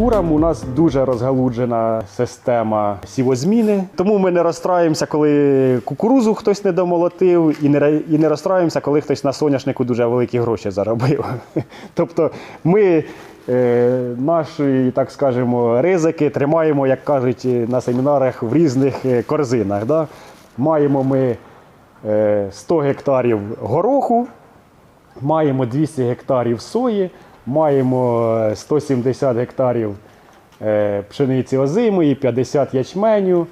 культурам у нас дуже розгалуджена система сівозміни. Тому ми не розстраємося, коли кукурузу хтось не домолотив, і не, і не розстраємося, коли хтось на соняшнику дуже великі гроші заробив. Тобто ми е, наші, так скажемо, ризики тримаємо, як кажуть на семінарах, в різних е, корзинах. Да? Маємо ми е, 100 гектарів гороху, маємо 200 гектарів сої, маємо е, 170 гектарів е, пшениці озимої, 50 ячменю,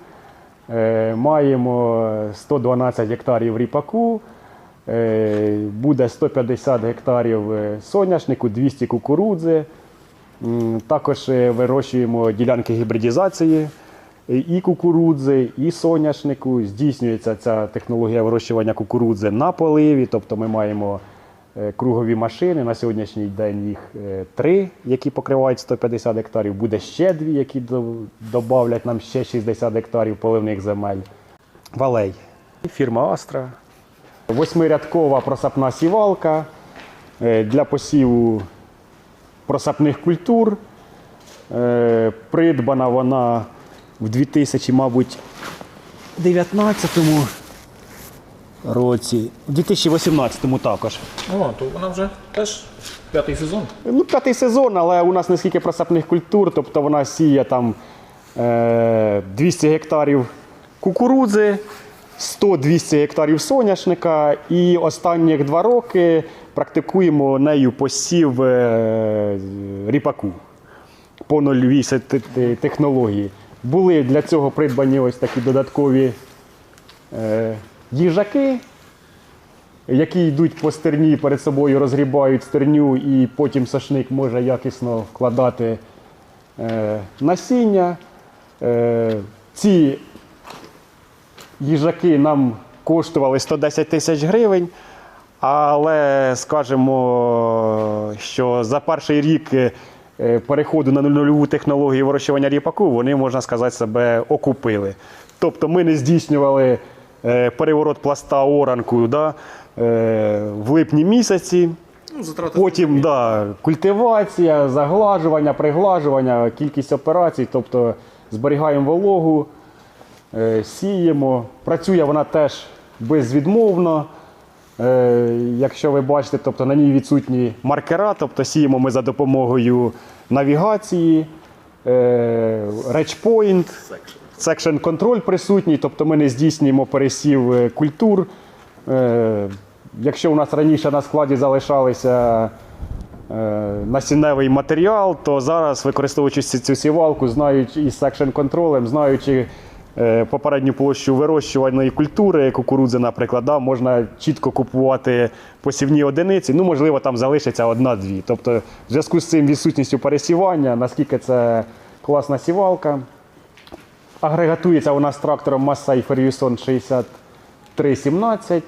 е, маємо 112 гектарів ріпаку, е, буде 150 гектарів е, соняшнику, 200 кукурудзи. Також е, вирощуємо ділянки гібридізації е, і кукурудзи, і соняшнику. Здійснюється ця технологія вирощування кукурудзи на поливі. Тобто ми маємо е, кругові машини. На сьогоднішній день їх е, три, які покривають 150 гектарів. Буде ще дві, які додавлять нам ще 60 гектарів поливних земель. Валей. Фірма Астра. Восьмирядкова просапна сівалка е, для посіву просапних культур. Е, Придбана вона в 2000, мабуть, 19 році, в 2018 також. О, то вона вже теж п'ятий сезон. Ну, п'ятий сезон, але у нас не скільки просапних культур, тобто вона сіє там е, 200 гектарів кукурудзи, 100-200 гектарів соняшника. І останні два роки практикуємо нею посів е, ріпаку по нульовій технології. Були для цього придбані ось такі додаткові е, їжаки, які йдуть по стерні, перед собою розгрібають стерню, і потім сошник може якісно вкладати е, насіння. Е, ці їжаки нам коштували 110 тисяч гривень. Але скажемо, що за перший рік е, переходу на нульову технологію вирощування ріпаку вони, можна сказати, себе окупили. Тобто ми не здійснювали переворот пласта оранку да, е, в липні місяці. Ну, Потім да, культивація, заглажування, приглажування, кількість операцій, тобто зберігаємо вологу, е, сіємо. Працює вона теж безвідмовно. Е, Якщо ви бачите, тобто на ній відсутні маркера, тобто сіємо ми за допомогою навігації, е, речпойнт, секшн контроль присутній, тобто ми не здійснюємо пересів е, культур. Е, Якщо у нас раніше на складі залишалися е, насінневий матеріал, то зараз, використовуючи цю сівалку, знаючи із секшн контролем, знаючи попередню площу вирощуваної культури, кукурудзи, наприклад, да, можна чітко купувати посівні одиниці. Ну, можливо, там залишиться одна-дві. Тобто, в зв'язку з цим відсутністю пересівання, наскільки це класна сівалка. Агрегатується у нас трактором Massey Ferguson 6317.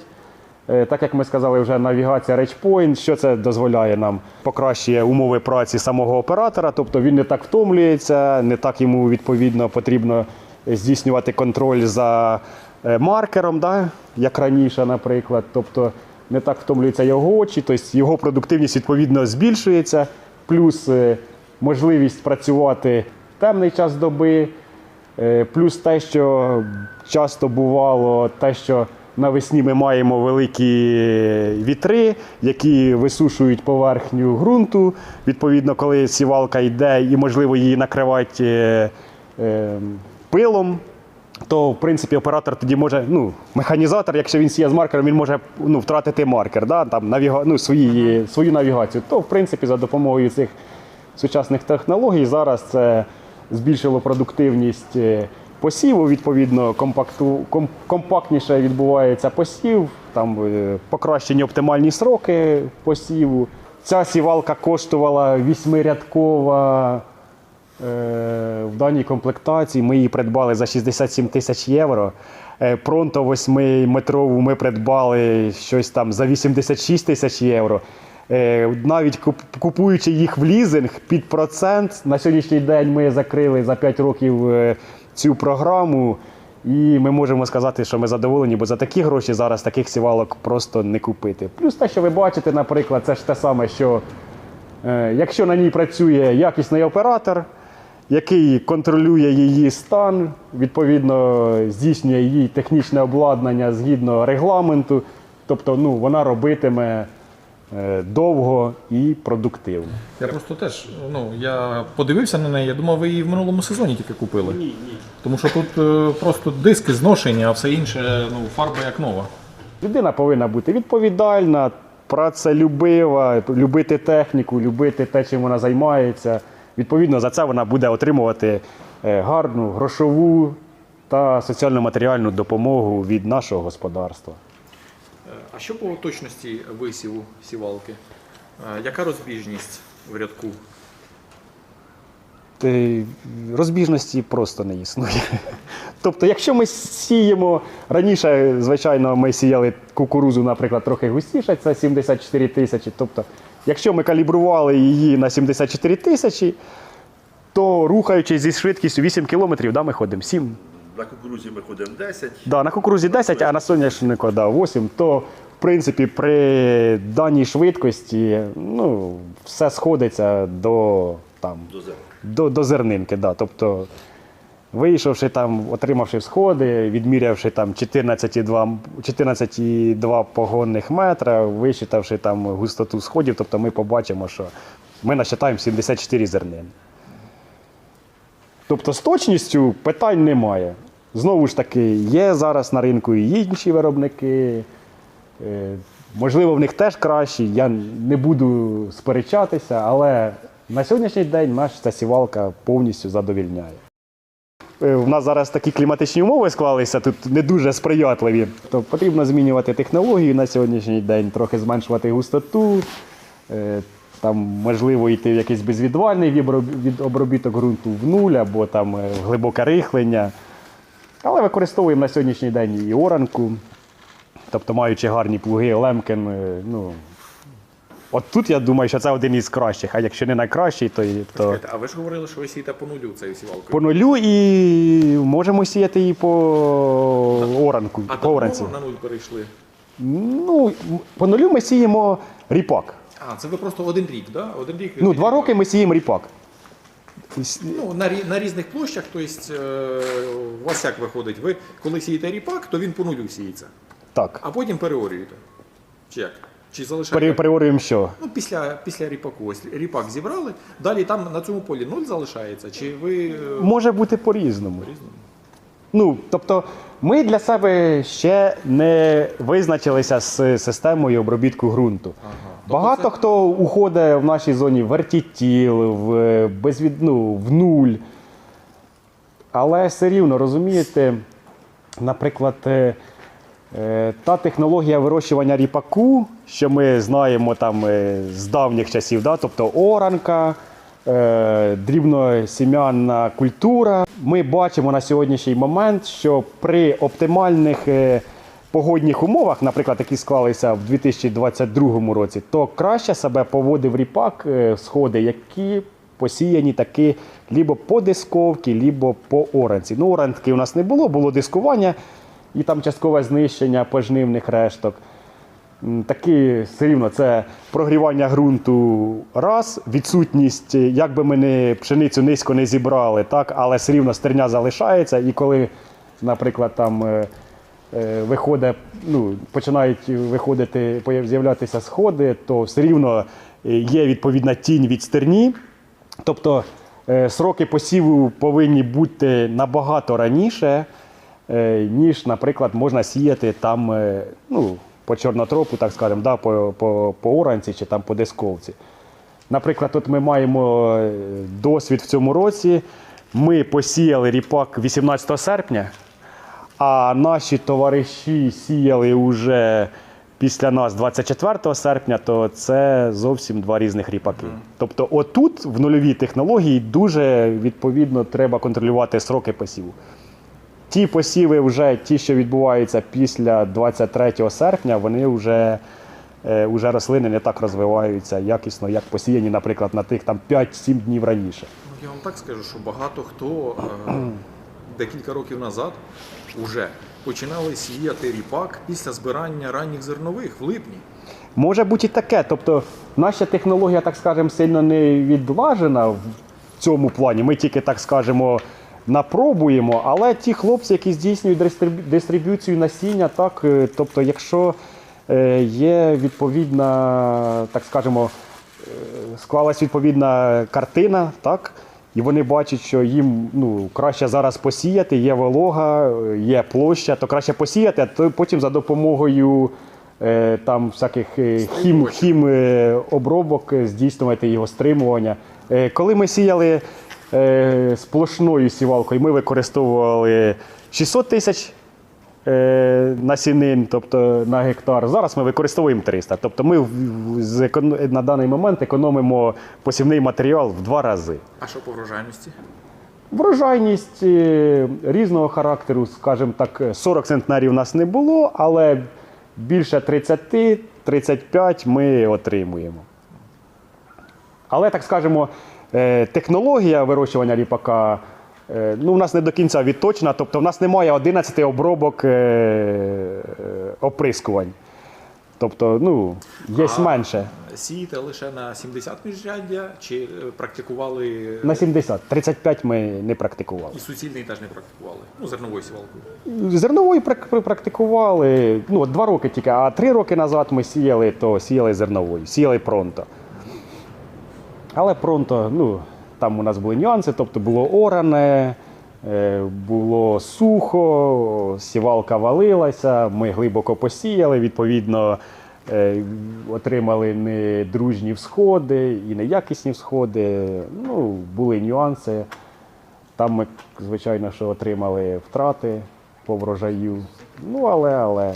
Е, Так як ми сказали, вже навігація RedPoint, що це дозволяє нам покращує умови праці самого оператора, тобто він не так втомлюється, не так йому відповідно потрібно здійснювати контроль за е, маркером, да? як раніше, наприклад. Тобто не так втомлюються його очі, тобто його продуктивність відповідно збільшується, плюс е, можливість працювати в темний час доби. Е, Плюс те, що часто бувало, те, що навесні ми маємо великі вітри, які висушують поверхню ґрунту. Відповідно, коли сівалка йде і можливо її накривати е, е, пилом, то в принципі оператор тоді може, ну, механізатор, якщо він сіє з маркером, він може ну, втратити маркер, да, там, навіга, ну, свої, свою навігацію. То, в принципі, за допомогою цих сучасних технологій зараз це збільшило продуктивність е, посіву. Відповідно, компакту, ком- компактніше відбувається посів, там е, покращені оптимальні сроки посіву. Ця сівалка коштувала вісьмирядкова. Е, В даній комплектації ми її придбали за 67 тисяч євро. Пронто 8-метрову ми придбали щось там за 86 тисяч євро. Е, Навіть купуючи їх в лізинг під процент, на сьогоднішній день ми закрили за 5 років е, цю програму. І ми можемо сказати, що ми задоволені, бо за такі гроші зараз таких сівалок просто не купити. Плюс те, що ви бачите, наприклад, це ж те саме, що Е, Якщо на ній працює якісний оператор, який контролює її стан, відповідно здійснює її технічне обладнання згідно регламенту. Тобто ну, вона робитиме довго і продуктивно. Я просто теж, ну, я подивився на неї, я думав, ви її в минулому сезоні тільки купили. Ні, ні. Тому що тут е, просто диски зношені, а все інше, ну, фарба як нова. Людина повинна бути відповідальна, працелюбива, любити техніку, любити те, чим вона займається. Відповідно, за це вона буде отримувати е, гарну грошову та соціально-матеріальну допомогу від нашого господарства. А що по точності висіву сівалки? Яка розбіжність в рядку? Розбіжності просто не існує. Тобто, якщо ми сіємо раніше, звичайно, ми сіяли кукурузу, наприклад, трохи густіше, це 74 тисячі. Тобто, якщо ми калібрували її на 74 тисячі, то рухаючись зі швидкістю 8 кілометрів, да, ми ходимо 7. На кукурузі ми ходимо 10. Да, на кукурузі 10, а на соняшнику да, 8, то в принципі при даній швидкості ну, все сходиться до, там, До зерна. до, до зернинки. Да. Тобто, вийшовши там, отримавши сходи, відмірявши там 14,2 14,2 погонних метра, висчитавши там густоту сходів, тобто ми побачимо, що ми насчитаємо 74 зернин. Тобто з точністю питань немає. Знову ж таки, є зараз на ринку і інші виробники. Е, Можливо, в них теж кращі, я не буду сперечатися, але на сьогоднішній день наша ця сівалка повністю задовільняє. Е, У нас зараз такі кліматичні умови склалися, тут не дуже сприятливі. То потрібно змінювати технологію на сьогоднішній день, трохи зменшувати густоту, е, там, можливо, йти в якийсь безвідвальний від- обробіток ґрунту в нуль або там е, глибоке рихлення. Але використовуємо на сьогоднішній день і оранку, тобто маючи гарні плуги, лемкен. е, Ну, от тут я думаю, що це один із кращих, а якщо не найкращий, то, то А ви ж говорили, що ви сієте по нулю цією сівалкою. по нулю і можемо сіяти і по оранку. А по оранці. на нуль перейшли? Ну, по нулю ми сіємо ріпак. А, це ви просто один рік, да? Один рік. Ну, два роки ми сіємо ріпак. Ну, на, на різних площах, тобто, у вас як виходить? Ви коли сієте ріпак, то він по нулю сіється, Так. а потім переорюєте. Чи як? Чи залишаєте? Переорюємо що? Ну, після, після ріпаку. Ось ріпак зібрали, далі там на цьому полі нуль залишається, чи ви е, Може бути по-різному. по-різному? Ну, тобто, ми для себе ще не визначилися з системою обробітку ґрунту. Багато Тобто хто уходить в нашій зоні в вертітіл, в, безвід... ну, в нуль. Але все рівно, розумієте, наприклад, е, е, та технологія вирощування ріпаку, що ми знаємо там е, з давніх часів, да? тобто оранка, дрібносім'янна культура. Ми бачимо на сьогоднішній момент, що при оптимальних погодних умовах, наприклад, які склалися в 2022 році, то краще себе поводив ріпак е, сходи, які посіяні таки лібо по дисковці, лібо по оранці. Ну, оранки у нас не було, було дискування і там часткове знищення пожнивних решток. М, Таки все рівно це прогрівання ґрунту раз, відсутність, е, як би ми не пшеницю низько не зібрали, так, але все рівно стерня залишається. І коли, наприклад, там е, виходить, ну, починають виходити, з'являтися сходи, то все рівно е, є відповідна тінь від стерні. Тобто е, сроки посіву повинні бути набагато раніше, е, ніж, наприклад, можна сіяти там е, ну, по чорнотропу, так скажемо, да, по, по, по оранці чи там по дисковці. Наприклад, от ми маємо е, досвід в цьому році. Ми посіяли ріпак 18 серпня, а наші товариші сіяли вже після нас 24 серпня, то це зовсім два різних ріпаки. Тобто, отут, в нульовій технології, дуже відповідно треба контролювати сроки посіву. Ті посіви, вже ті, що відбуваються після 23 серпня, вони вже, е, вже рослини не так розвиваються якісно, як посіяні, наприклад, на тих там 5-7 днів раніше. Я вам так скажу, що багато хто е, декілька років назад вже починали сіяти ріпак після збирання ранніх зернових в липні. Може бути і таке. Тобто наша технологія, так скажемо, сильно не відлажена в цьому плані. Ми тільки так скажемо. Напробуємо, але ті хлопці, які здійснюють дистриб'юцію насіння, так, е, тобто, якщо е, є відповідна, так скажемо, склалась відповідна картина, так? І вони бачать, що їм ну, краще зараз посіяти, є волога, є площа, то краще посіяти, а то потім за допомогою е, там всяких е, хім, хім е, обробок е, здійснювати його стримування. Е, коли ми сіяли е, сплошною сівалкою, ми використовували 600 тисяч насінин, тобто на гектар. Зараз ми використовуємо 300. Тобто ми на даний момент економимо посівний матеріал в два рази. А що по врожайності? Врожайність е, різного характеру, скажімо так, 40 центнерів у нас не було, але більше 30-35 ми отримуємо. Але, так скажемо, е, технологія вирощування ріпака е, ну, у нас не до кінця відточена, тобто в нас немає 11 обробок е, е, оприскувань. Тобто, ну, є А менше. Сієте лише на 70 міжряддя чи е, практикували На 70. 35 ми не практикували. і суцільний теж не практикували? Ну, зерновою сівалкою. Пр- практикували ну, два роки тільки, а три роки назад ми сіяли, то сіяли зерновою, сіяли пронто. Але пронто, ну, там у нас були нюанси, тобто було оране, е, було сухо, сівалка валилася, ми глибоко посіяли, відповідно, е, отримали недружні всходи і неякісні всходи. Ну, були нюанси. Там ми, звичайно, що отримали втрати по врожаю. Ну, але, але